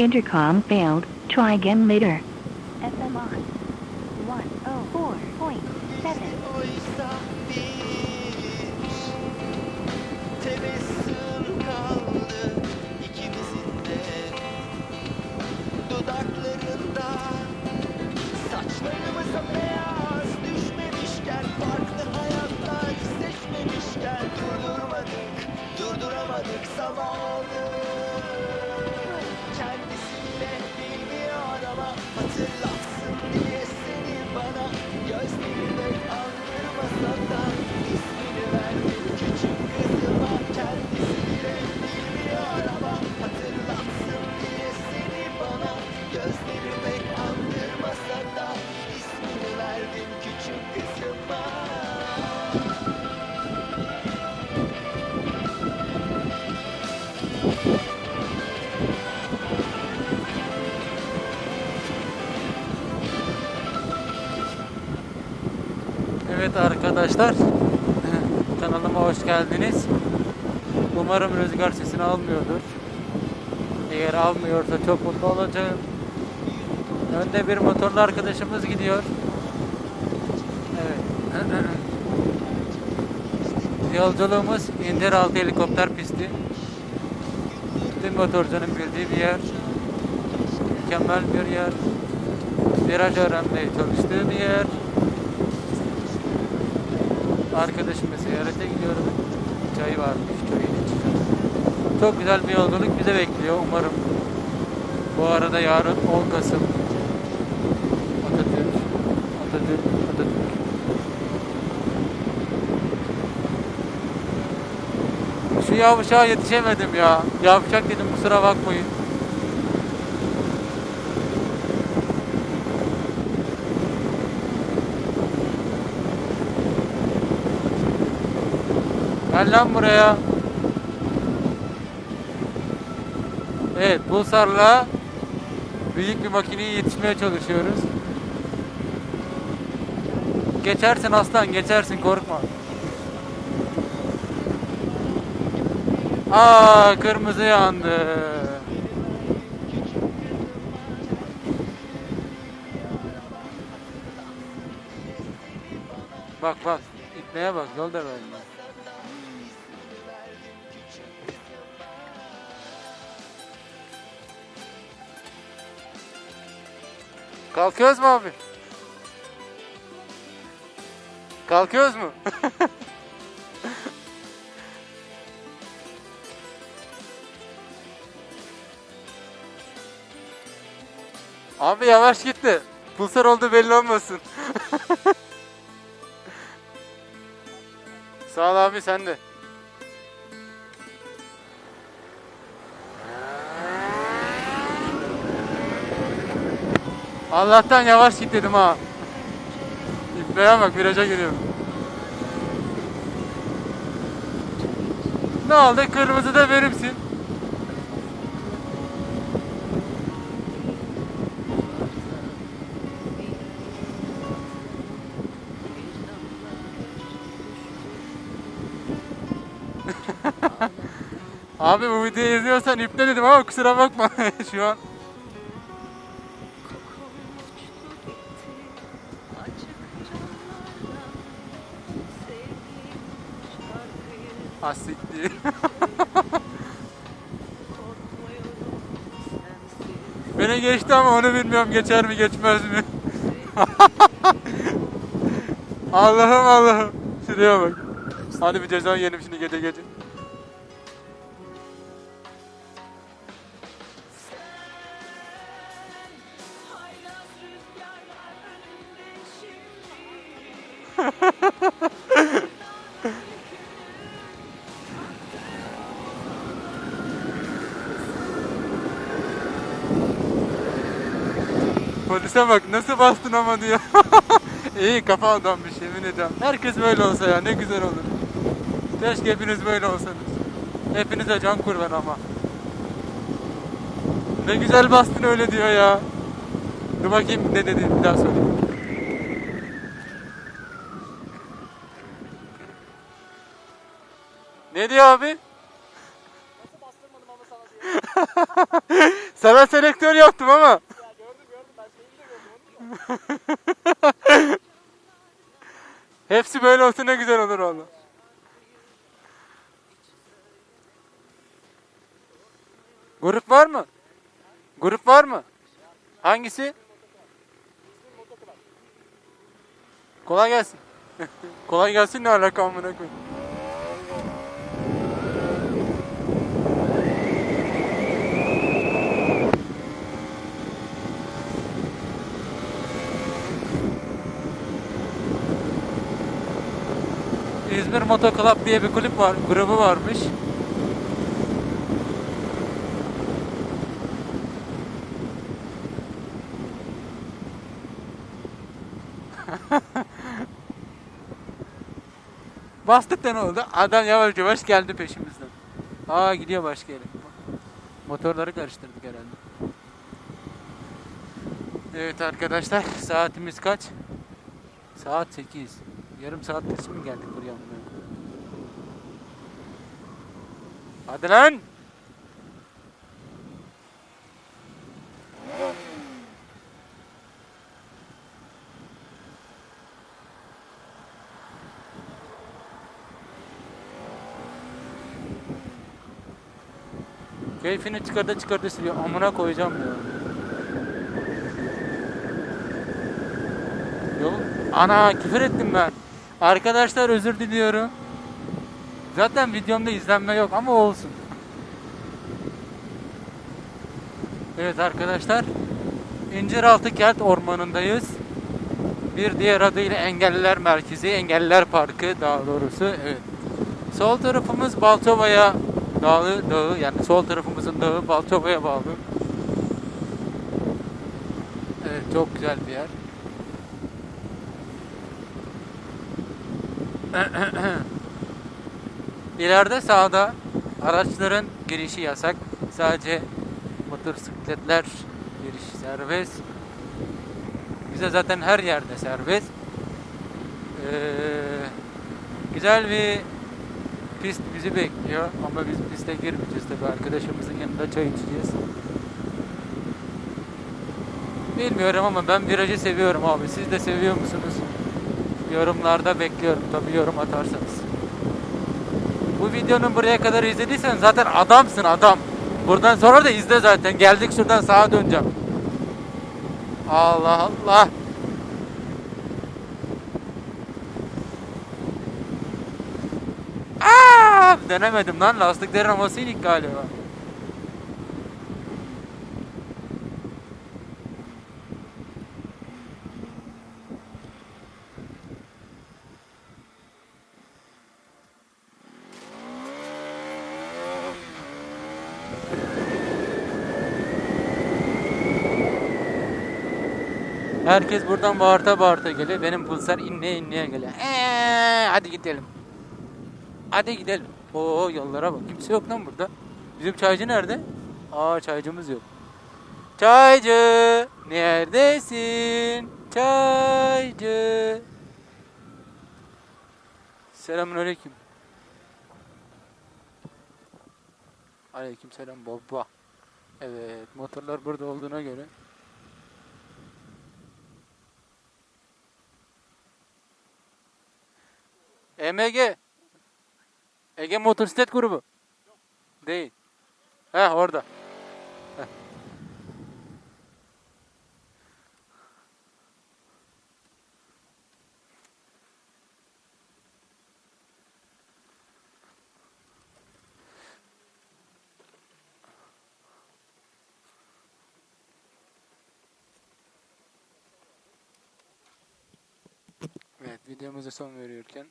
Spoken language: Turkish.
Intercom failed. Try again later. Hatırlatsın diye Evet arkadaşlar kanalıma hoş geldiniz. Umarım rüzgar sesini almıyordur. Eğer almıyorsa çok mutlu olacağım. Önde bir motorlu arkadaşımız gidiyor. Evet. Yolculuğumuz İnderaltı helikopter pisti. Tüm motorcunun bildiği bir yer. Mükemmel bir yer. Viraj öğrenmeye çalıştığı bir yer. Arkadaşımı ziyarete gidiyorum. Çay varmış, çayını içeceğim. Çok güzel bir yolculuk bize bekliyor umarım. Bu arada yarın 10 Kasım. Atatürk, Atatürk, Atatürk. Şu yavşağa yetişemedim ya. Yavşak dedim kusura bakmayın. Gel lan buraya. Evet, Pulsar'la büyük bir makineye yetişmeye çalışıyoruz. Geçersin aslan, geçersin korkma. Aa, kırmızı yandı. Bak bak, ipneye bak, yol da vermiyor. Kalkıyoruz mu abi? Kalkıyoruz mu? abi yavaş gitti. Pulsar oldu belli olmasın. Sağ ol abi sen de. Allah'tan yavaş git dedim ha. İplere bak viraja giriyorum. Ne oldu? Kırmızı da verimsin. Abi bu videoyu izliyorsan iple dedim ama kusura bakma şu an. Asikti. Beni geçti ama onu bilmiyorum geçer mi geçmez mi? Allah'ım Allah'ım. Şuraya bak. Hadi bir ceza yiyelim şimdi gece gece. Polise bak nasıl bastın ama diyor. İyi kafa adammış yemin ediyorum. Herkes böyle olsa ya ne güzel olur. Keşke hepiniz böyle olsanız. Hepinize can kurban ama. Ne güzel bastın öyle diyor ya. Dur bakayım ne dedi bir daha söyleyeyim. Ne diyor abi? Nasıl bastırmadım ama. Sana selektör yaptım ama. Hepsi böyle olsa ne güzel olur valla. Grup var mı? Grup var mı? Hangisi? Kolay gelsin. Kolay gelsin ne alaka amına koyayım. İzmir Moto Club diye bir kulüp var, grubu varmış. Bastık da ne oldu? Adam yavaş yavaş geldi peşimizden. Aa gidiyor başka yere. Motorları karıştırdık herhalde. Evet arkadaşlar saatimiz kaç? Saat 8. Yarım saat mi geldik buraya? Hadi lan! Keyfini çıkardı çıkardı siliyor. Amına koyacağım ya. Yok. Ana küfür ettim ben. Arkadaşlar özür diliyorum. Zaten videomda izlenme yok ama olsun. Evet arkadaşlar. İnciraltı Kent Ormanı'ndayız. Bir diğer adıyla Engelliler Merkezi, Engelliler Parkı daha doğrusu. Evet. Sol tarafımız Balçova'ya dağı, dağı yani sol tarafımızın dağı Balçova'ya bağlı. Evet çok güzel bir yer. İleride sağda araçların girişi yasak. Sadece motosikletler giriş serbest. Bize zaten her yerde serbest. Ee, güzel bir pist bizi bekliyor ama biz piste girmeyeceğiz tabi arkadaşımızın yanında çay içeceğiz. Bilmiyorum ama ben virajı seviyorum abi. Siz de seviyor musunuz? Yorumlarda bekliyorum tabi yorum atarsanız. Bu videonun buraya kadar izlediysen zaten adamsın adam. Buradan sonra da izle zaten. Geldik şuradan sağa döneceğim. Allah Allah. Aa, dönemedim lan. Lastiklerin havası inik galiba. Herkes buradan bağırta bağırta geliyor. Benim pulsar inleye inleye geliyor. Eee, hadi gidelim. Hadi gidelim. Oo yollara bak. Kimse yok lan burada. Bizim çaycı nerede? Aa çaycımız yok. Çaycı neredesin? Çaycı. Selamünaleyküm. Aleyküm selam baba. Evet motorlar burada olduğuna göre. EMG. Ege Motosiklet Grubu. Değil. He orada. Videomuza son veriyorken